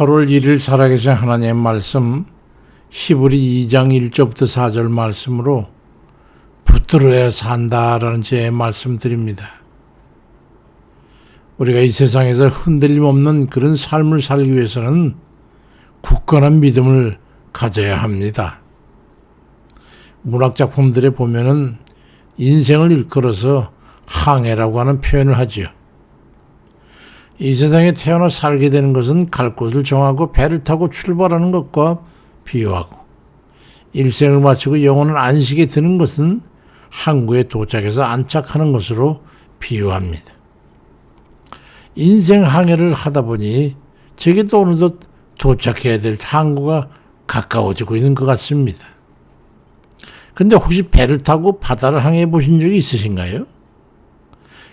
8월 1일 살아계신 하나님의 말씀 히브리 2장 1절부터 4절 말씀으로 붙들어야 산다라는 제 말씀드립니다. 우리가 이 세상에서 흔들림 없는 그런 삶을 살기 위해서는 굳건한 믿음을 가져야 합니다. 문학 작품들에 보면은 인생을 일컬어서 항해라고 하는 표현을 하지요. 이 세상에 태어나 살게 되는 것은 갈 곳을 정하고 배를 타고 출발하는 것과 비유하고 일생을 마치고 영혼은 안식에 드는 것은 항구에 도착해서 안착하는 것으로 비유합니다. 인생 항해를 하다 보니 제게 또 어느덧 도착해야 될 항구가 가까워지고 있는 것 같습니다. 근데 혹시 배를 타고 바다를 항해 보신 적이 있으신가요?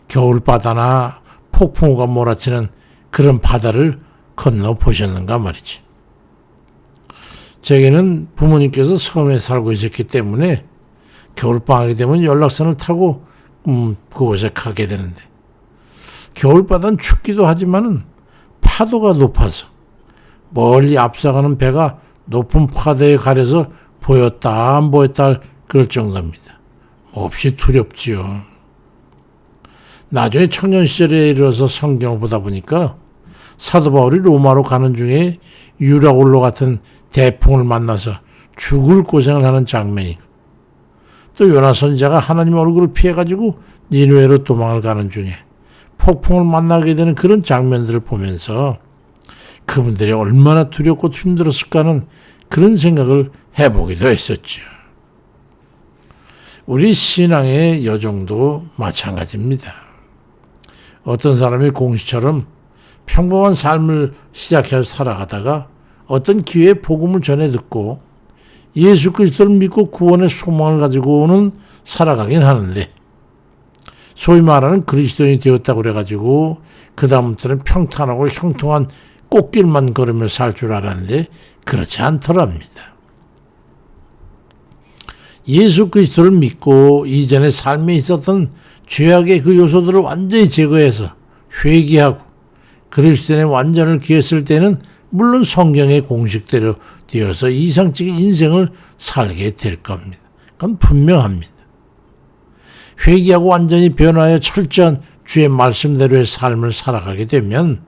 겨울 바다나 폭풍우가 몰아치는 그런 바다를 건너 보셨는가 말이지. 제게는 부모님께서 섬에 살고 있었기 때문에 겨울방학이 되면 연락선을 타고 음, 그곳에 가게 되는데 겨울바다는 춥기도 하지만은 파도가 높아서 멀리 앞서가는 배가 높은 파도에 가려서 보였다 안 보였다 그럴 정도입니다. 몹시 두렵지요. 나중에 청년 시절에 이르러서 성경을 보다 보니까 사도 바울이 로마로 가는 중에 유라올로 같은 대풍을 만나서 죽을 고생을 하는 장면이고 또 요나 선자가 하나님 얼굴을 피해가지고 니누에로 도망을 가는 중에 폭풍을 만나게 되는 그런 장면들을 보면서 그분들이 얼마나 두렵고 힘들었을까 하는 그런 생각을 해보기도 했었죠. 우리 신앙의 여정도 마찬가지입니다. 어떤 사람이 공시처럼 평범한 삶을 시작해서 살아가다가 어떤 기회에 복음을 전해 듣고 예수 그리스도를 믿고 구원의 소망을 가지고 오는 살아가긴 하는데 소위 말하는 그리스도인이 되었다고 그래가지고 그 다음부터는 평탄하고 형통한 꽃길만 걸으며 살 줄 알았는데 그렇지 않더랍니다. 예수 그리스도를 믿고 이전의 삶에 있었던 죄악의 그 요소들을 완전히 제거해서 회개하고 그리스도의 완전을 기했을 때는 물론 성경의 공식대로 되어서 이상적인 인생을 살게 될 겁니다. 그건 분명합니다. 회개하고 완전히 변화하여 철저한 주의 말씀대로의 삶을 살아가게 되면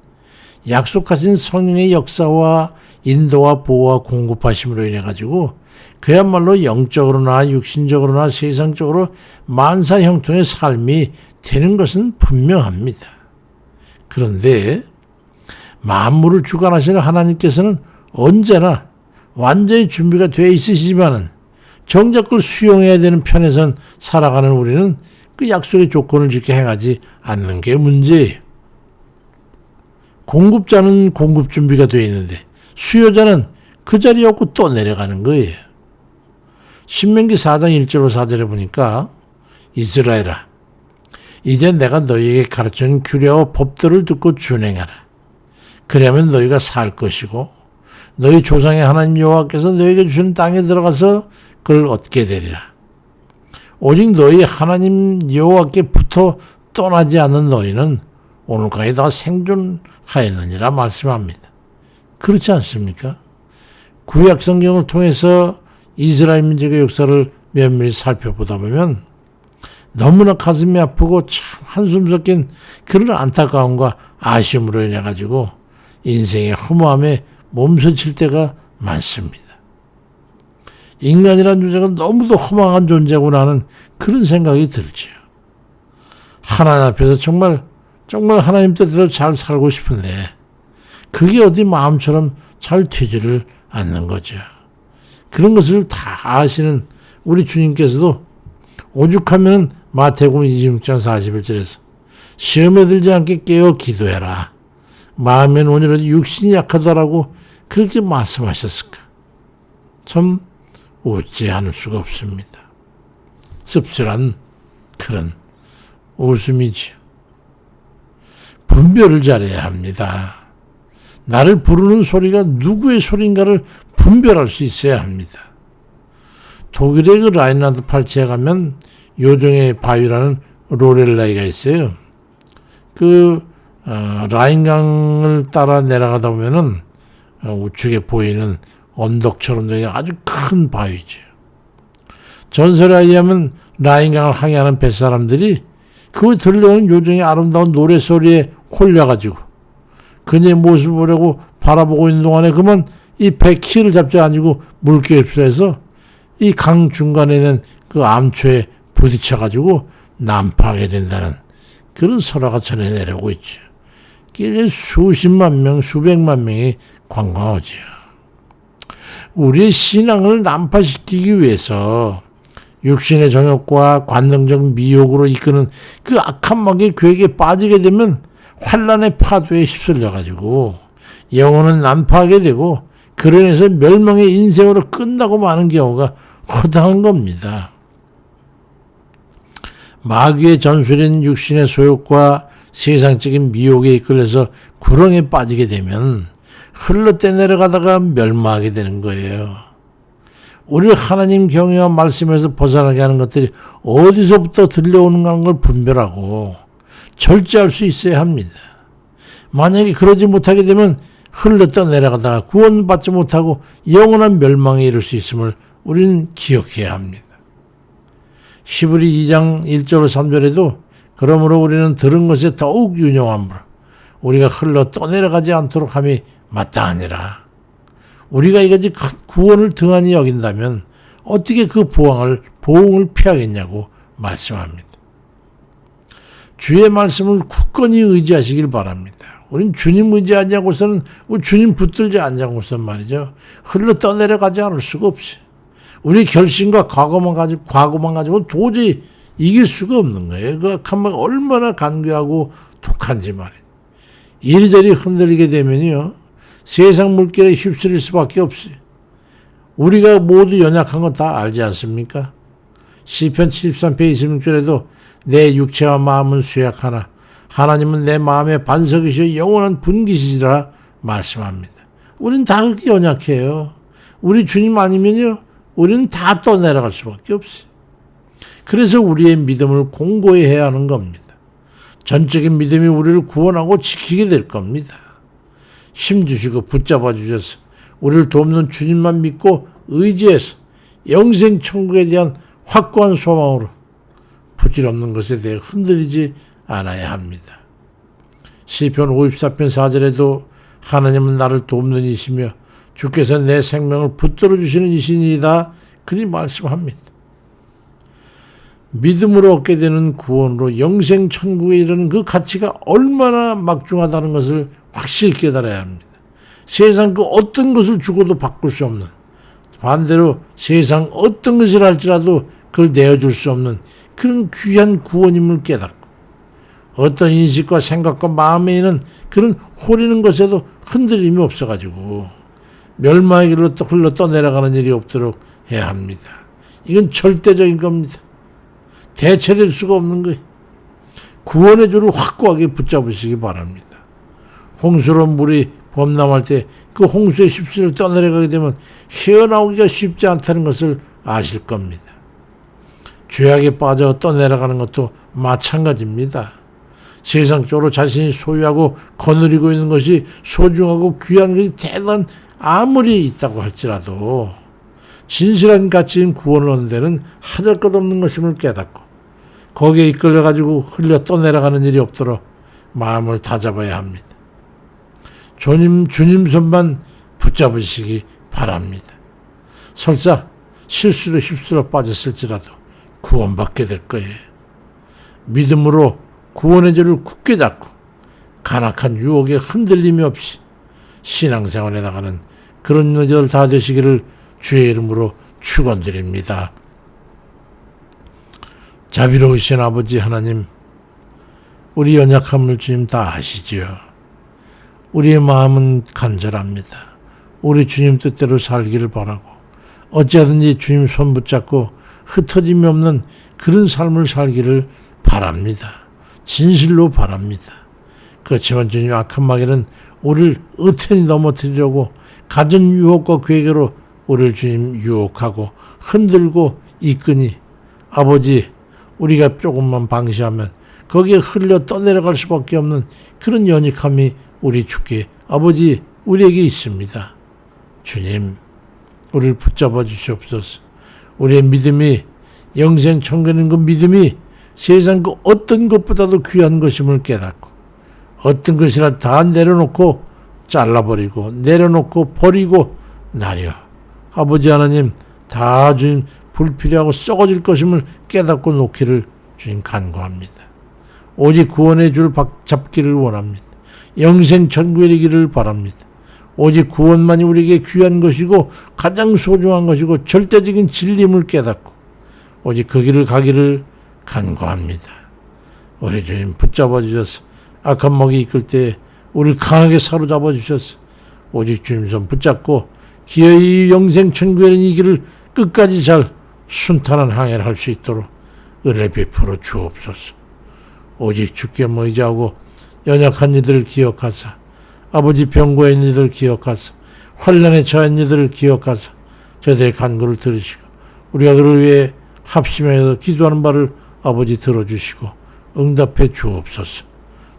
약속하신 성령의 역사와 인도와 보호와 공급하심으로 인해 가지고 그야말로 영적으로나 육신적으로나 세상적으로 만사 형통의 삶이 되는 것은 분명합니다. 그런데 만물을 주관하시는 하나님께서는 언제나 완전히 준비가 되어 있으시지만은 정작 그걸 수용해야 되는 편에선 살아가는 우리는 그 약속의 조건을 지켜 행하지 않는 게 문제예요. 공급자는 공급 준비가 되어 있는데 수요자는 그 자리에 없고 또 내려가는 거예요. 신명기 4장 1절로 4절에 보니까 이스라엘아 이제 내가 너희에게 가르친 규례와 법들을 듣고 준행하라. 그러면 너희가 살 것이고 너희 조상의 하나님 여호와께서 너희에게 주신 땅에 들어가서 그걸 얻게 되리라. 오직 너희 하나님 여호와께 붙어 떠나지 않는 너희는 오늘까지 다 생존하였느니라 말씀합니다. 그렇지 않습니까? 구약 성경을 통해서 이스라엘 민족의 역사를 면밀히 살펴보다 보면 너무나 가슴이 아프고 참 한숨 섞인 그런 안타까움과 아쉬움으로 인해 가지고 인생의 허무함에 몸서칠 때가 많습니다. 인간이라는 존재가 너무도 허망한 존재구나 하는 그런 생각이 들죠. 하나님 앞에서 정말 정말 하나님 뜻대로 잘 살고 싶은데 그게 어디 마음처럼 잘 되지를 않는 거죠. 그런 것을 다 아시는 우리 주님께서도 오죽하면 마태복음 26장 41절에서 시험에 들지 않게 깨어 기도해라. 마음엔 오늘은 육신이 약하다라고 그렇게 말씀하셨을까? 참 않을 수가 없습니다. 씁쓸한 그런 웃음이지요. 분별을 잘해야 합니다. 나를 부르는 소리가 누구의 소리인가를 분별할 수 있어야 합니다. 독일의 그 라인란드 팔치에 가면 요정의 바위라는 로렐라이가 있어요. 그 어, 라인강을 따라 내려가다 보면은 어, 우측에 보이는 언덕처럼 된 아주 큰 바위죠. 전설에 의하면 라인강을 항해하는 뱃사람들이 그 들려오는 요정의 아름다운 노래소리에 홀려가지고 그녀의 모습을 보려고 바라보고 있는 동안에 그만 이배 키를 잡지 아니고 물결에 휩쓸려서 이 강 중간에 있는 그 암초에 부딪혀가지고 난파하게 된다는 그런 설화가 전해 내려오고 있죠. 길에 수십만 명, 수백만 명이 관광하죠. 우리의 신앙을 난파시키기 위해서 육신의 정욕과 관능적 미혹으로 이끄는 그 악한 마귀의 괴에 빠지게 되면 환란의 파도에 휩쓸려 가지고 영혼은 난파하게 되고 인해서 멸망의 인생으로 끝나고 마는 경우가 허다한 겁니다. 마귀의 전술인 육신의 소욕과 세상적인 미혹에 이끌려서 구렁에 빠지게 되면 흘러 떼 내려가다가 멸망하게 되는 거예요. 우리를 하나님 경외와 말씀에서 벗어나게 하는 것들이 어디서부터 들려오는가 하는 걸 분별하고 절제할 수 있어야 합니다. 만약에 그러지 못하게 되면 흘렀다 내려가다가 구원받지 못하고 영원한 멸망에 이를 수 있음을 우리는 기억해야 합니다. 히브리 2장 1절 3절에도 그러므로 우리는 들은 것에 더욱 유념함으로 우리가 흘러 떠내려가지 않도록 함이 마땅하니라. 우리가 이것이 큰 구원을 등한히 여긴다면 어떻게 그 보항을 보응을 피하겠냐고 말씀합니다. 주의 말씀을 굳건히 의지하시길 바랍니다. 우린 주님 의지하냐고서는 주님 붙들지 않냐고서는 말이죠. 흘러 떠내려가지 않을 수가 없이 우리 결심과 과거만 가지고 과거만 가지고 도저히 이길 수가 없는 거예요. 그 한번 얼마나 간교하고 독한지 말이에요. 이리저리 흔들리게 되면요. 세상 물결에 휩쓸릴 수밖에 없어요. 우리가 모두 연약한 건 다 알지 않습니까? 시편 73편 26절에도 내 육체와 마음은 쇠약하나 하나님은 내 마음의 반석이시여 영원한 분기시라 말씀합니다. 우리는 다 그렇게 연약해요. 우리 주님 아니면요. 우리는 다 떠내려갈 수밖에 없어요. 그래서 우리의 믿음을 공고히 해야 하는 겁니다. 전적인 믿음이 우리를 구원하고 지키게 될 겁니다. 힘 주시고 붙잡아 주셔서 우리를 돕는 주님만 믿고 의지해서 영생 천국에 대한 확고한 소망으로 부질없는 것에 대해 흔들리지 않아야 합니다. 시편 54편 4절에도 하나님은 나를 돕는 이시며 주께서 내 생명을 붙들어 주시는 이신이다. 그리 말씀합니다. 믿음으로 얻게 되는 구원으로 영생 천국에 이르는 그 가치가 얼마나 막중하다는 것을 확실히 깨달아야 합니다. 세상 그 어떤 것을 주고도 바꿀 수 없는 반대로 세상 어떤 것을 할지라도 그걸 내어줄 수 없는 그런 귀한 구원임을 깨닫고 어떤 인식과 생각과 마음에 있는 그런 호리는 것에도 흔들림이 없어가지고 멸망의 길로 또 흘러 떠내려가는 일이 없도록 해야 합니다. 이건 절대적인 겁니다. 대체될 수가 없는 거예요. 구원의 줄을 확고하게 붙잡으시기 바랍니다. 홍수로 물이 범람할 때 그 홍수의 십수를 떠내려가게 되면 헤어나오기가 쉽지 않다는 것을 아실 겁니다. 죄악에 빠져 떠내려가는 것도 마찬가지입니다. 세상적으로 자신이 소유하고 거느리고 있는 것이 소중하고 귀한 것이 대단 아무리 있다고 할지라도 진실한 가치인 구원을 얻는 데는 하잘 것 없는 것임을 깨닫고 거기에 이끌려 가지고 흘려 떠내려가는 일이 없도록 마음을 다잡아야 합니다. 주님, 주님 손만 붙잡으시기 바랍니다. 설사 실수로 휩쓸어 빠졌을지라도 구원받게 될 거예요. 믿음으로 구원의 줄을 굳게 잡고 간악한 유혹에 흔들림이 없이 신앙생활에 나가는 그런 여절 다 되시기를 주의 이름으로 축원드립니다. 자비로우신 아버지 하나님, 우리 연약함을 주님 다 아시지요. 우리의 마음은 간절합니다. 우리 주님 뜻대로 살기를 바라고 어찌하든지 주님 손 붙잡고 흩어짐이 없는 그런 삶을 살기를 바랍니다. 진실로 바랍니다. 그렇지만 주님 악한 마귀는 우리를 어떻게 넘어뜨리려고 가진 유혹과 괴계로 우리를 주님 유혹하고 흔들고 이끄니 아버지 우리가 조금만 방시하면 거기에 흘려 떠내려갈 수밖에 없는 그런 연약함이 우리 주께 아버지 우리에게 있습니다. 주님, 우리를 붙잡아 주시옵소서. 우리의 믿음이 영생 청구하는 그 믿음이 세상 그 어떤 것보다도 귀한 것임을 깨닫고 어떤 것이라 다 내려놓고 잘라버리고 내려놓고 버리고 나려 아버지 하나님 다 주님 불필요하고 썩어질 것임을 깨닫고 놓기를 주님 간구합니다. 오직 구원의 줄 박- 잡기를 원합니다. 영생 천국에 이르기를 바랍니다. 오직 구원만이 우리에게 귀한 것이고 가장 소중한 것이고 절대적인 진림을 깨닫고 오직 그 길을 가기를 간구합니다. 우리 주님 붙잡아 주셔서 악한 먹이 이끌 때 우리를 강하게 사로잡아 주셔서 오직 주님 손 붙잡고 기어이 영생 천국에 있는 이 길을 끝까지 잘 순탄한 항해를 할 수 있도록 은혜 베풀어 주옵소서. 오직 주께 의지하고 연약한 이들을 기억하사 아버지 병고의 이들을 기억하사 환란에 처한 이들을 기억하사 저들의 간구를 들으시고 우리가 그를 위해 합심해서 기도하는 바를 아버지 들어주시고 응답해 주옵소서.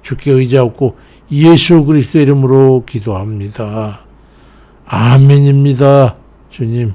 주께 의지하고 예수 그리스도 이름으로 기도합니다. 아멘입니다. 주님